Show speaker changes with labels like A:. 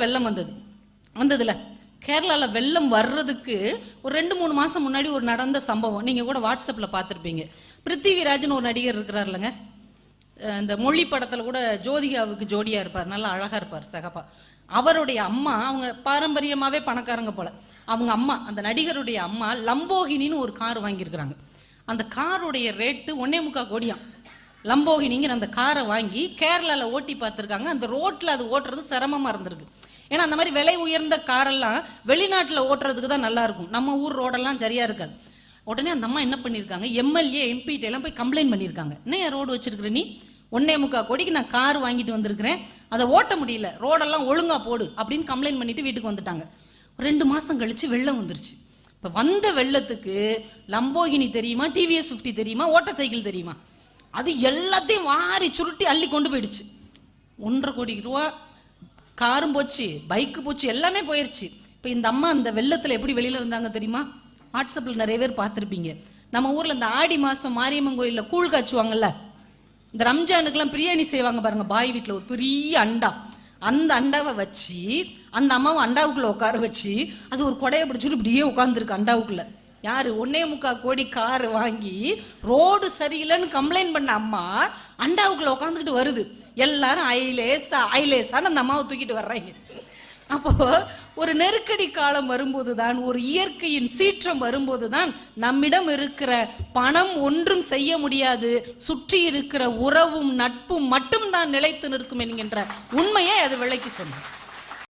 A: கேரளாவில் வெள்ளம் வந்தது. வந்ததுல. கேரளாவில் வெள்ளம் வர்றதுக்கு ஒரு ரெண்டு மூணு மாதம் முன்னாடி ஒரு நடந்த சம்பவம். நீங்கள் கூட வாட்ஸ்அப்பில் பார்த்துருப்பீங்க. பிருத்திவிராஜன் ஒரு நடிகர் இருக்கிறார் இல்லைங்க இந்த மொழி படத்தில் கூட ஜோதிகாவுக்கு ஜோடியாக இருப்பார். நல்லா அழகாக இருப்பார் சகப்பா. அவருடைய அம்மா அவங்க பாரம்பரியமாகவே பணக்காரங்க போல. அவங்க அம்மா அந்த நடிகருடைய அம்மா லம்போகினின்னு ஒரு கார் வாங்கியிருக்கிறாங்க. அந்த காருடைய ரேட்டு ஒன்னே முக்கால் கோடியாம் லம்போகினிங்கிற அந்த காரை வாங்கி கேரளாவில் ஓட்டி பார்த்துருக்காங்க. அந்த ரோட்டில் அது ஓட்டுறது சிரமமாக இருந்திருக்கு. ஏன்னா அந்த மாதிரி விலை உயர்ந்த காரெல்லாம் வெளிநாட்டில் ஓட்டுறதுக்கு தான் நல்லா இருக்கும் நம்ம ஊர் ரோடெல்லாம் சரியாக இருக்காது. உடனே அந்த அம்மா என்ன பண்ணியிருக்காங்க? எம்எல்ஏ எம்பிட்ட எல்லாம் போய் கம்ப்ளைண்ட் பண்ணியிருக்காங்க. என்ன ரோடு வச்சிருக்கிற நீ? ஒன்னே முக்கால் கோடிக்கு நான் கார் வாங்கிட்டு வந்திருக்கிறேன். அதை ஓட்ட முடியல. ரோடெல்லாம் ஒழுங்காக போடு அப்படின்னு கம்ப்ளைண்ட் பண்ணிட்டு வீட்டுக்கு வந்துட்டாங்க. ரெண்டு மாதம் கழிச்சு வெள்ளம் வந்துருச்சு. இப்போ வந்த வெள்ளத்துக்கு லம்போகினி தெரியுமா? டிவிஎஸ் ஃபிஃப்டி தெரியுமா? ஓட்ட சைக்கிள் தெரியுமா? அது எல்லாத்தையும் வாரி சுருட்டி அள்ளி கொண்டு போயிடுச்சு. ஒன்றரை கோடி ரூபா காரும் போச்சு பைக்கு போச்சு எல்லாமே போயிருச்சு. இப்போ இந்த அம்மா அந்த வெள்ளத்தில் எப்படி வெளியில் வந்தாங்க தெரியுமா? வாட்ஸ்அப்பில் நிறைய பேர் பார்த்துருப்பீங்க. நம்ம ஊரில் இந்த ஆடி மாதம் மாரியம்மன் கோயிலில் கூழ் காய்ச்சுவாங்கல்ல? இந்த ரம்ஜானுக்கெல்லாம் பிரியாணி செய்வாங்க பாருங்க பாய் வீட்டில் ஒரு பெரிய அண்டா. அந்த அண்டாவை வச்சு அந்த அம்மாவை அண்டாவுக்குள்ளே உட்கார வச்சு அது ஒரு கொடையை பிடிச்சிட்டு இப்படியே உட்காந்துருக்கு அண்டாவுக்குள்ளே. யார்? ஒன்னே முக்கால் கோடி கார் வாங்கி ரோடு சரியில்லைன்னு கம்ப்ளைண்ட் பண்ண அம்மா அண்டாவுக்குள்ள உட்காந்துக்கிட்டு வருது. எல்லாரும் ஐலேசா ஐலேசான்னு அந்த அம்மாவை தூக்கிட்டு வர்றாங்க. அப்போ ஒரு நெருக்கடி காலம் வரும்போது தான் ஒரு இயற்கையின் சீற்றம் வரும்போது தான் நம்மிடம் இருக்கிற பணம் ஒன்றும் செய்ய முடியாது. சுற்றி இருக்கிற உறவும் நட்பும் மட்டும்தான் நிலைத்து நிற்கும் என்கின்ற உண்மையை அது விளக்கி சொன்னேன்